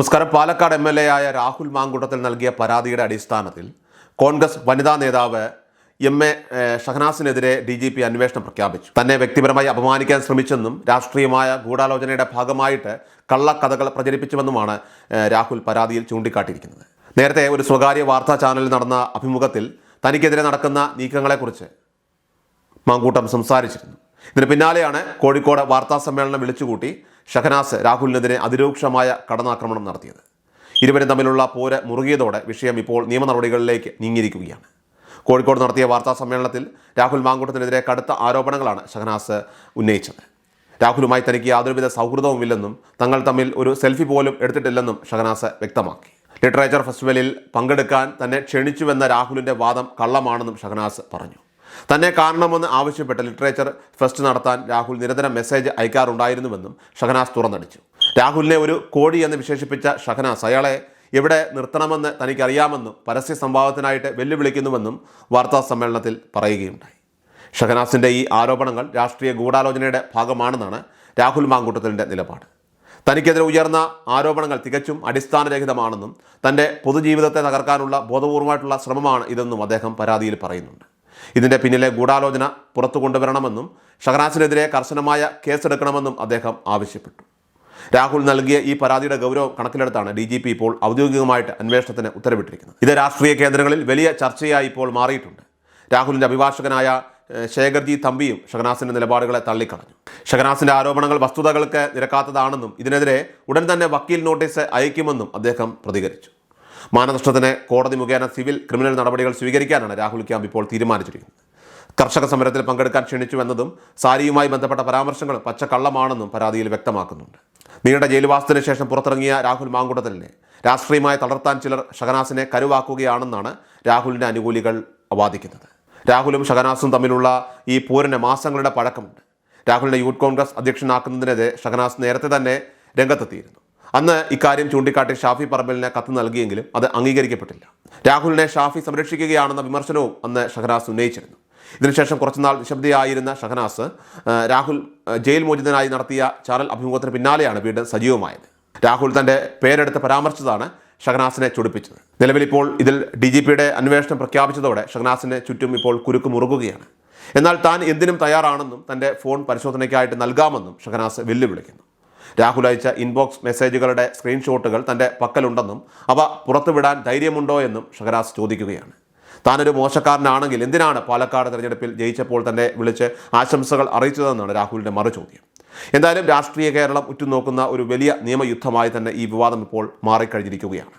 നമസ്കാരം. Palakkad M L A ആയ രാഹുൽ മാങ്കുട്ടത്തിൽ നൽകിയ പരാതിയുടെ അടിസ്ഥാനത്തിൽ കോൺഗ്രസ് വനിതാ നേതാവ് എം എ ഷഹനാസിനെതിരെ ഡി ജി പി അന്വേഷണം പ്രഖ്യാപിച്ചു. തന്നെ വ്യക്തിപരമായി അപമാനിക്കാൻ ശ്രമിച്ചെന്നും രാഷ്ട്രീയമായ ഗൂഢാലോചനയുടെ ഭാഗമായിട്ട് കള്ളക്കഥകൾ പ്രചരിപ്പിച്ചുവെന്നുമാണ് രാഹുൽ പരാതിയിൽ ചൂണ്ടിക്കാട്ടിയിരിക്കുന്നത്. നേരത്തെ ഒരു സ്വകാര്യ വാർത്താ ചാനലിൽ നടന്ന അഭിമുഖത്തിൽ തനിക്കെതിരെ നടക്കുന്ന നീക്കങ്ങളെക്കുറിച്ച് മാങ്കൂട്ടം സംസാരിച്ചിരുന്നു. ഇതിന് പിന്നാലെയാണ് കോഴിക്കോട് വാർത്താ സമ്മേളനം വിളിച്ചുകൂട്ടി ഷഹനാസ് രാഹുലിനെതിരെ അതിരൂക്ഷമായ കടന്നാക്രമണം നടത്തിയത്. ഇരുവരും തമ്മിലുള്ള പോര മുറുകിയതോടെ വിഷയം ഇപ്പോൾ നിയമ നടപടികളിലേക്ക് നീങ്ങിയിരിക്കുകയാണ്. കോഴിക്കോട് നടത്തിയ വാർത്താ സമ്മേളനത്തിൽ രാഹുൽ മാങ്കൂട്ടത്തിനെതിരെ കടുത്ത ആരോപണങ്ങളാണ് ഷഹനാസ് ഉന്നയിച്ചത്. രാഹുലുമായി തനിക്ക് യാതൊരുവിധ സൗഹൃദവുമില്ലെന്നും തങ്ങൾ തമ്മിൽ ഒരു സെൽഫി പോലും എടുത്തിട്ടില്ലെന്നും ഷഹനാസ് വ്യക്തമാക്കി. ലിറ്ററേച്ചർ ഫെസ്റ്റിവലിൽ പങ്കെടുക്കാൻ തന്നെ ക്ഷണിച്ചുവെന്ന രാഹുലിന്റെ വാദം കള്ളമാണെന്നും ഷഹനാസ് പറഞ്ഞു. തന്നെ കാണണമെന്ന് ആവശ്യപ്പെട്ട് ലിറ്ററേച്ചർ ഫെസ്റ്റ് നടത്താൻ രാഹുൽ നിരന്തരം മെസ്സേജ് അയക്കാറുണ്ടായിരുന്നുവെന്നും ഷഹനാസ് തുറന്നടിച്ചു. രാഹുലിനെ ഒരു കോഴി എന്ന് വിശേഷിപ്പിച്ച ഷഹനാസ് അയാളെ എവിടെ നിർത്തണമെന്ന് തനിക്കറിയാമെന്നും പരസ്യ സംഭാവത്തിനായിട്ട് വെല്ലുവിളിക്കുന്നുവെന്നും വാർത്താ സമ്മേളനത്തിൽ പറയുകയുണ്ടായി. ഷഹനാസിന്റെ ഈ ആരോപണങ്ങൾ രാഷ്ട്രീയ ഗൂഢാലോചനയുടെ ഭാഗമാണെന്നാണ് രാഹുൽ മാങ്കൂട്ടത്തിന്റെ നിലപാട്. തനിക്കെതിരെ ഉയർന്ന ആരോപണങ്ങൾ തികച്ചും അടിസ്ഥാനരഹിതമാണെന്നും തന്റെ പൊതുജീവിതത്തെ തകർക്കാനുള്ള ബോധപൂർവമായിട്ടുള്ള ശ്രമമാണ് ഇതെന്നും അദ്ദേഹം പരാതിയിൽ പറയുന്നുണ്ട്. ഇതിന്റെ പിന്നിലെ ഗൂഢാലോചന പുറത്തു കൊണ്ടുവരണമെന്നും ഷഹനാസിനെതിരെ കർശനമായ കേസെടുക്കണമെന്നും അദ്ദേഹം ആവശ്യപ്പെട്ടു. രാഹുൽ നൽകിയ ഈ പരാതിയുടെ ഗൗരവം കണക്കിലെടുത്താണ് ഡി ജി പി ഇപ്പോൾ ഔദ്യോഗികമായിട്ട് അന്വേഷണത്തിന് ഉത്തരവിട്ടിരിക്കുന്നത്. ഇത് രാഷ്ട്രീയ കേന്ദ്രങ്ങളിൽ വലിയ ചർച്ചയായി ഇപ്പോൾ മാറിയിട്ടുണ്ട്. രാഹുലിന്റെ അഭിഭാഷകനായ ശേഖർജി തമ്പിയും ഷഹനാസിന്റെ നിലപാടുകളെ തള്ളിക്കളഞ്ഞു. ഷഹനാസിന്റെ ആരോപണങ്ങൾ വസ്തുതകൾക്ക് നിരക്കാത്തതാണെന്നും ഇതിനെതിരെ ഉടൻ തന്നെ വക്കീൽ നോട്ടീസ് അയക്കുമെന്നും അദ്ദേഹം പ്രതികരിച്ചു. മാനനഷ്ടത്തിന് കോടതി മുഖേന സിവിൽ ക്രിമിനൽ നടപടികൾ സ്വീകരിക്കാനാണ് രാഹുൽ ക്യാമ്പ് ഇപ്പോൾ തീരുമാനിച്ചിരിക്കുന്നത്. കർഷക സമരത്തിൽ പങ്കെടുക്കാൻ ക്ഷണിച്ചു എന്നതും സാരിയുമായി ബന്ധപ്പെട്ട പരാമർശങ്ങൾ പച്ചക്കള്ളമാണെന്നും പരാതിയിൽ വ്യക്തമാക്കുന്നുണ്ട്. നീണ്ട ജയിൽവാസത്തിന് ശേഷം പുറത്തിറങ്ങിയ രാഹുൽ മാങ്കുടത്തലിനെ രാഷ്ട്രീയമായി തളർത്താൻ ചിലർ ഷഹനാസിനെ കരുവാക്കുകയാണെന്നാണ് രാഹുലിന്റെ അനുകൂലികൾ വാദിക്കുന്നത്. രാഹുലും ഷഹനാസും തമ്മിലുള്ള ഈ പോരിന് മാസങ്ങളുടെ പഴക്കമുണ്ട്. രാഹുലിനെ യൂത്ത് കോൺഗ്രസ് അധ്യക്ഷനാക്കുന്നതിനെതിരെ ഷഹനാസ് നേരത്തെ തന്നെ രംഗത്തെത്തിയിരുന്നു. അന്ന് ഇക്കാര്യം ചൂണ്ടിക്കാട്ടി ഷാഫി പറമ്പലിന് കത്ത് നൽകിയെങ്കിലും അത് അംഗീകരിക്കപ്പെട്ടില്ല. രാഹുലിനെ ഷാഫി സംരക്ഷിക്കുകയാണെന്ന വിമർശനവും അന്ന് ഷഹനാസ് ഉന്നയിച്ചിരുന്നു. ഇതിനുശേഷം കുറച്ചുനാൾ നിശബ്ദയായിരുന്ന ഷഹനാസ് രാഹുൽ ജയിൽ മോചിതനായി നടത്തിയ ചാനൽ അഭിമുഖത്തിന് പിന്നാലെയാണ് വീണ്ടും സജീവമായത്. രാഹുൽ തന്റെ പേരെടുത്ത് പരാമർശിച്ചതാണ് ഷഹനാസിനെ ചൊടിപ്പിച്ചത്. നിലവിൽ ഇപ്പോൾ ഇതിൽ ഡി ജി പിയുടെ അന്വേഷണം പ്രഖ്യാപിച്ചതോടെ ഷഹനാസിന് ചുറ്റും ഇപ്പോൾ കുരുക്ക് മുറുകുകയാണ്. എന്നാൽ താൻ എന്തിനും തയ്യാറാണെന്നും തന്റെ ഫോൺ പരിശോധനയ്ക്കായിട്ട് നൽകാമെന്നും ഷഹനാസ് വെല്ലുവിളിക്കുന്നു. രാഹുൽ അയച്ച ഇൻബോക്സ് മെസ്സേജുകളുടെ സ്ക്രീൻഷോട്ടുകൾ തന്റെ പക്കലുണ്ടെന്നും അവ പുറത്തുവിടാൻ ധൈര്യമുണ്ടോ എന്നും ഷഹരാസ് ചോദിക്കുകയാണ്. താനൊരു മോശക്കാരനാണെങ്കിൽ എന്തിനാണ് പാലക്കാട് തെരഞ്ഞെടുപ്പിൽ ജയിച്ചപ്പോൾ തന്നെ വിളിച്ച് ആശംസകൾ അറിയിച്ചതെന്നാണ് രാഹുലിന്റെ മറുചോദ്യം. എന്തായാലും രാഷ്ട്രീയ കേരളം ഉറ്റുനോക്കുന്ന ഒരു വലിയ നിയമയുദ്ധമായി തന്നെ ഈ വിവാദം ഇപ്പോൾ മാറിക്കഴിഞ്ഞിരിക്കുകയാണ്.